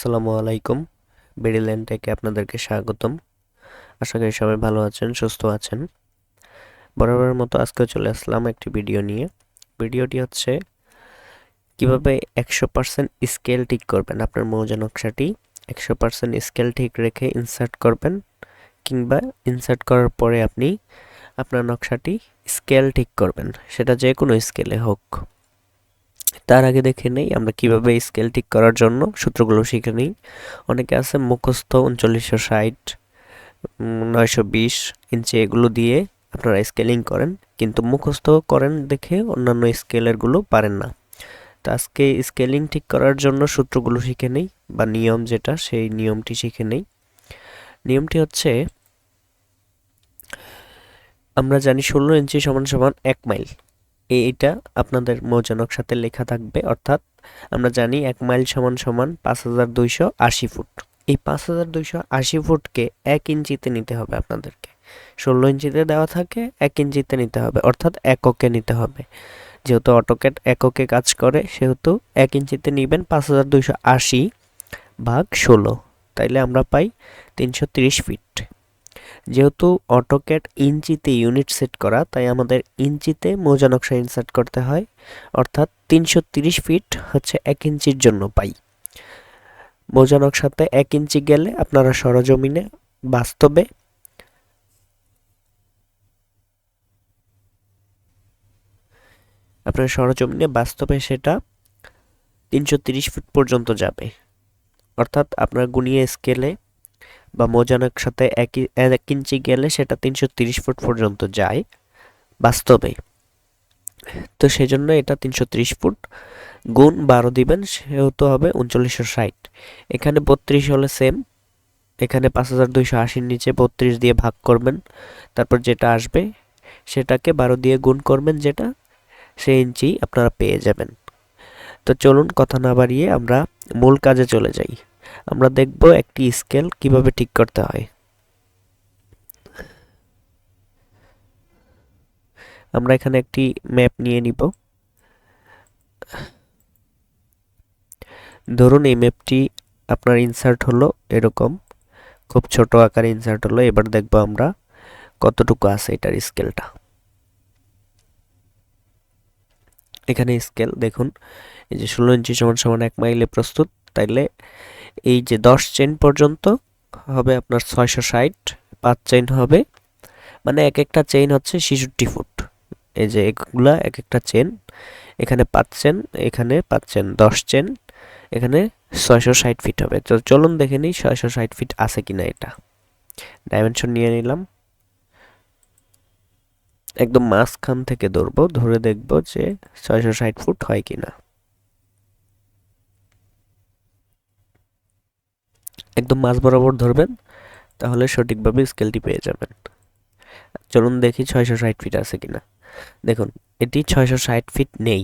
আসসালামু আলাইকুম। বেরিল্যান্ড থেকে আপনাদেরকে স্বাগতম। আশা করি সবাই ভালো আছেন, সুস্থ আছেন। বরাবরের মতো আজকে চলে আসলাম একটি ভিডিও নিয়ে। ভিডিওটি হচ্ছে কীভাবে একশো পার্সেন্ট স্কেল ঠিক করবেন। আপনার মৌজা নকশাটি একশো পার্সেন্ট স্কেল ঠিক রেখে ইনসার্ট করবেন কিংবা ইনসার্ট করার পরে আপনি আপনার নকশাটি স্কেল ঠিক করবেন। সেটা যে কোনো স্কেলে হোক। তার আগে দেখে নেই, আমরা কীভাবে স্কেল ঠিক করার জন্য সূত্রগুলো শিখে নিই। অনেকে আছে মুখস্থ উনচল্লিশশো ষাট নয়শো বিশ ইঞ্চি এগুলো দিয়ে আপনারা স্কেলিং করেন, কিন্তু মুখস্থ করেন দেখে অন্যান্য স্কেলেরগুলো পারেন না। তো আজকে স্কেলিং ঠিক করার জন্য সূত্রগুলো শিখে নেই, বা নিয়ম যেটা, সেই নিয়মটি শিখে নেই। নিয়মটি হচ্ছে, আমরা জানি ষোলো ইঞ্চি সমান সমান এক মাইল এইটা আপনাদের মৌজা নকশাতে লেখা থাকবে, অর্থাৎ আমরা জানি এক মাইল সমান সমান পাঁচ হাজার দুইশো আশি ফুট। এই পাঁচ হাজার দুইশো আশি ফুটকে এক ইঞ্চিতে নিতে হবে আপনাদেরকে। ষোলো ইঞ্চিতে দেওয়া থাকে, এক ইঞ্চিতে নিতে হবে, অর্থাৎ এককে নিতে হবে। যেহেতু অটোকেট এককে কাজ করে, সেহেতু এক ইঞ্চিতে নেবেন পাঁচ হাজার দুইশো আশি ভাগ ষোলো, তাইলে আমরা পাই তিনশো তিরিশ ফিট। যেহেতু অটোক্যাট ইঞ্চিতে ইউনিট সেট করা, তাই আমাদের ইঞ্চিতে মৌজা নকশা ইনসার্ট করতে হয়। অর্থাৎ তিনশো ফিট হচ্ছে এক ইঞ্চির জন্য পাই। মৌজা নকশাতে এক ইঞ্চি গেলে আপনারা সরজমিনে বাস্তবে আপনার সরজমিনে বাস্তবে সেটা তিনশো ফিট পর্যন্ত যাবে। অর্থাৎ আপনার গুনিয়ে স্কেলে বা মোজানের সাথে একই, এক ইঞ্চি গেলে সেটা তিনশো তিরিশ ফুট পর্যন্ত যায় বাস্তবে। তো সেই জন্য এটা তিনশো তিরিশ ফুট গুণ বারো দিবেন, সেহেতু হবে উনচল্লিশশো ষাট। এখানে বত্রিশ হলে সেম এখানে পাঁচ হাজার দুইশো আশির নিচে বত্রিশ দিয়ে ভাগ করবেন, তারপর যেটা আসবে সেটাকে বারো দিয়ে গুণ করবেন, যেটা সেই ইঞ্চি আপনারা পেয়ে যাবেন। তো চলুন কথা না বাড়িয়ে আমরা মূল কাজে চলে যাই। আমরা দেখব একটি স্কেল কীভাবে ঠিক করতে হয়। আমরা এখানে একটি ম্যাপ নিয়ে নিব। ধরুন এই ম্যাপটি আপনার ইনসার্ট হলো এরকম, খুব ছোট আকারে ইনসার্ট হলো, এবার দেখব আমরা কতটুকু আছে এটার স্কেলটা। এখানে স্কেল দেখুন, এই যে ষোলো ইঞ্চি সমান সমান এক মাইলে প্রস্তুত, তাইলে এই যে দশ চেন পর্যন্ত হবে আপনার ছয়শো ষাট, পাঁচ চেইন হবে। মানে এক একটা চেইন হচ্ছে ছেষট্টি ফুট। এই যে এগুলা এক একটা চেন এখানে পাঁচ চেন এখানে পাঁচ চেন দশ চেন এখানে ছয়শো ষাট ফিট হবে। তো চলুন দেখে নিই ছয়শো ষাট ফিট আছে কিনা এটা। ডাইমেনশন নিয়ে নিলাম। একদম মাঝখান থেকে ধরবো, ধরে দেখব যে ছয়শো ষাট ফুট হয় কিনা। একদম মাঝ বরাবর ধরবেন, তাহলে সঠিকভাবে স্কেলটি পেয়ে যাবেন। চলুন দেখি ছয়শো ষাট ফিট আছে কিনা। দেখুন, এটি ছয়শো ষাট ফিট নেই,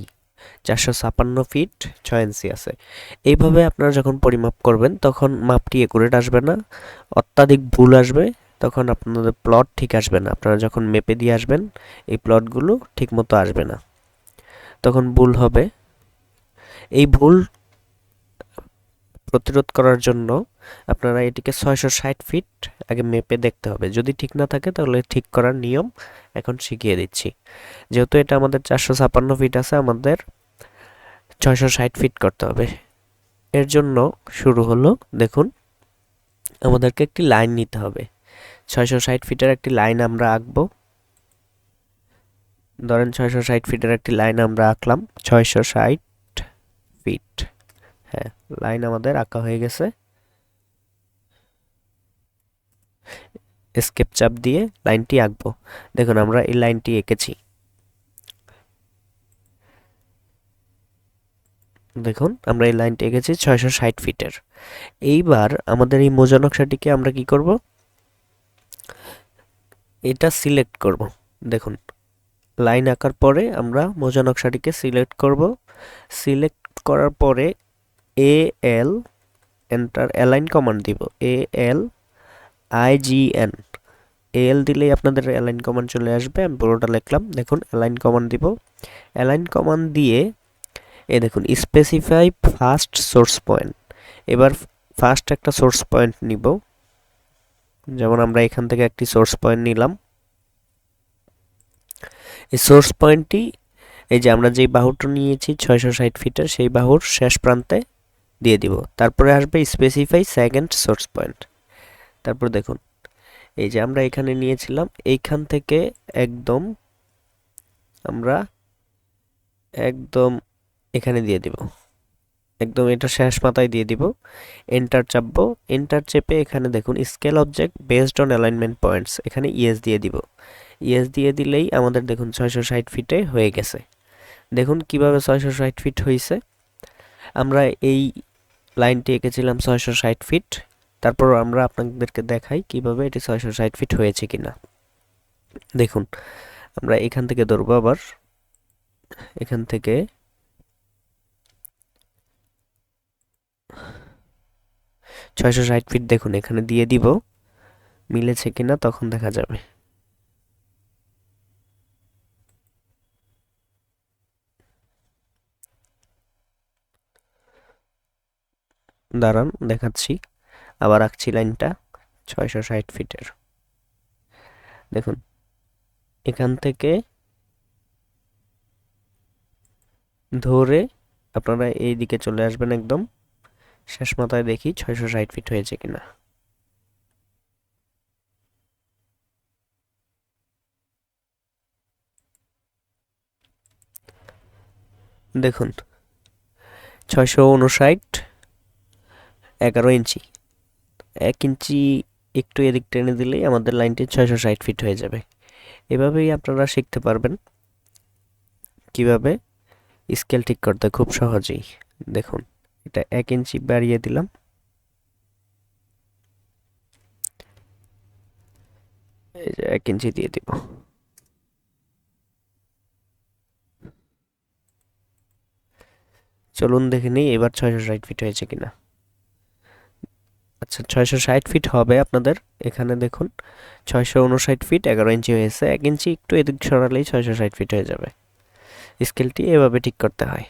চারশো ছাপান্ন ফিট ছয় ইঞ্চি আছে। এইভাবে আপনারা যখন পরিমাপ করবেন, তখন মাপটি একুরেট আসবে না, অত্যাধিক ভুল আসবে, তখন আপনাদের প্লট ঠিক আসবে না। আপনারা যখন মেপে দিয়ে আসবেন, এই প্লটগুলো ঠিক মতো আসবে না। তখন ভুল হবে। এই ভুল প্রতিরোধ করার জন্য আপনারা এটিকে ছয়শো ষাট ফিট আগে মেপে দেখতে হবে। যদি ঠিক না থাকে তাহলে ঠিক করার নিয়ম এখন শিখিয়ে দিচ্ছি। যেহেতু এটা আমাদের চারশো ছাপান্ন ফিট আছে, আমাদের ছয়শো ষাট ফিট করতে হবে। এর জন্য শুরু হলো, দেখুন, আমাদেরকে একটি লাইন নিতে হবে। ছয়শো ষাট ফিটের একটি লাইন আমরা আঁকবো। ধরেন ছয়শো ষাট ফিটের একটি লাইন আমরা আঁকলাম, ছয়শো ষাট ফিট হ্যাঁ লাইন আমাদের আঁকা হয়ে গেছে। স্কেপ চাপ দিয়ে লাইনটি আঁকবো। দেখুন, আমরা এই লাইনটি এঁকেছি। দেখুন, আমরা এই লাইনটি এঁকেছি ছয়শো ষাট ফিটের। এইবার আমাদের এই মোজা নকশাটিকে আমরা কি করব? এটা সিলেক্ট করব। দেখুন, লাইন আঁকার পরে আমরা মোজা নকশাটিকে সিলেক্ট করব। সিলেক্ট করার পরে A L enter align command দিব। A L I G N. এল দিলেই আপনাদের অ্যালাইন কমান্ড চলে আসবে, আমি পুরোটা লিখলাম। দেখুন অ্যালাইন কমান্ড দিব। অ্যালাইন কমান্ড দিয়ে এ দেখুন স্পেসিফাই ফার্স্ট সোর্স পয়েন্ট এবার ফার্স্ট একটা সোর্স পয়েন্ট নিব। যেমন আমরা এখান থেকে একটি সোর্স পয়েন্ট নিলাম। এই সোর্স পয়েন্টটি এই যে আমরা যেই বাহুটা নিয়েছি ছয়শো ষাট ফিটের, সেই বাহুর শেষ প্রান্তে দিয়ে দিব। তারপরে আসবে স্পেসিফাই সেকেন্ড সোর্স পয়েন্ট তারপর দেখুন, এই যে আমরা এখানে নিয়েছিলাম, এইখান থেকে একদম আমরা একদম এখানে দিয়ে দিব। একদম এটা শেষ মাথায় দিয়ে দিব। এন্টার চাপবো। এন্টার চেপে এখানে দেখুন scale object based on alignment points এখানে ইএস দিয়ে দিব। ইএস দিয়ে দিলেই আমাদের দেখুন ছয়শো ষাট ফিটে হয়ে গেছে। দেখুন কীভাবে ছয়শো ষাট ফিট হয়েছে আমরা এই লাইনটি এঁকেছিলাম ছয়শো ষাট ফিট তারপর আমরা আপনাদেরকে দেখাই কীভাবে এটি ছয়শো ষাট ফিট হয়েছে কিনা। দেখুন, আমরা এখান থেকে ধরবো আবার। এখান থেকে ছয়শো ষাট ফিট দেখুন, এখানে দিয়ে দিব। মিলেছে কিনা তখন দেখা যাবে। দাঁড়ান, দেখাচ্ছি। আবার আঁকছি লাইনটা ছয়শো ষাট ফিটের। দেখুন, এখান থেকে ধরে আপনারা এই দিকে চলে আসবেন একদম, শেষ মাথায় দেখি ছয়শো ষাট ফিট হয়েছে কিনা। দেখুন, ছয়শো উনষাট এগারো ইঞ্চি। এক ইঞ্চি একটু এদিক টেনে দিলেই আমাদের লাইনটি ছয়শো ষাট ফিট হয়ে যাবে। এভাবেই আপনারা শিখতে পারবেন কীভাবে স্কেল ঠিক করতে খুব সহজেই। দেখুন, এটা এক ইঞ্চি বাড়িয়ে দিলাম। এই যে এক ইঞ্চি দিয়ে দিব। চলুন দেখে নিই এবার ছয়শো ষাট ফিট হয়েছে কিনা। আচ্ছা ছয়শো ষাট ফিট হবে আপনাদের। এখানে দেখুন, ছয়শো উনষাট ফিট এগারো ইঞ্চি হয়েছে। এক ইঞ্চি একটু এদিক সরালেই ছয়শো ষাট ফিট হয়ে যাবে। স্কেলটি এভাবে ঠিক করতে হয়।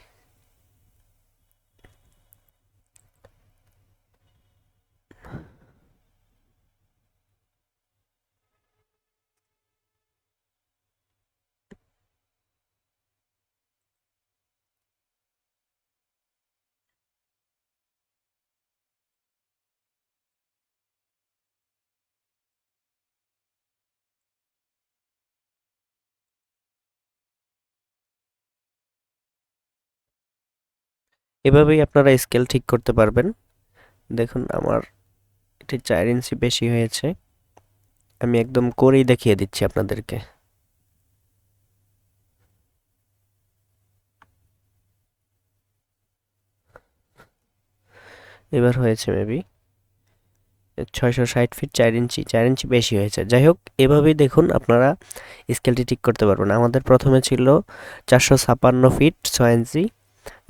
এভাবেই আপনারা স্কেল ঠিক করতে পারবেন। দেখুন, আমার এটি চার ইঞ্চি বেশি হয়েছে। আমি একদম করেই দেখিয়ে দিচ্ছি আপনাদেরকে। এবার হয়েছে মেবি ছয়শো ষাট ফিট চার ইঞ্চি চার ইঞ্চি বেশি হয়েছে। যাই হোক, এভাবেই দেখুন আপনারা স্কেলটি ঠিক করতে পারবেন। আমাদের প্রথমে ছিল চারশো ছাপান্ন ফিট ছয় ইঞ্চি।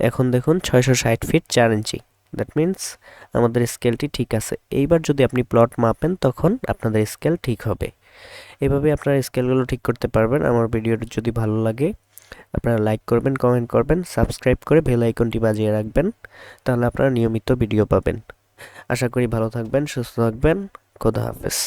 এখন দেখুন ছয়শো ষাট ফিট চার ইঞ্চি দ্যাট মিন্স আমাদের স্কেলটি ঠিক আছে। এইবার যদি আপনি প্লট মাপেন, তখন আপনাদের স্কেল ঠিক হবে। এভাবে আপনারা স্কেলগুলো ঠিক করতে পারবেন। আমার ভিডিওটি যদি ভালো লাগে, আপনারা লাইক করবেন কমেন্ট করবেন সাবস্ক্রাইব করে বেল আইকনটি বাজিয়ে রাখবেন, তাহলে আপনারা নিয়মিত ভিডিও পাবেন। আশা করি ভালো থাকবেন, সুস্থ থাকবেন। খোদা হাফেজ।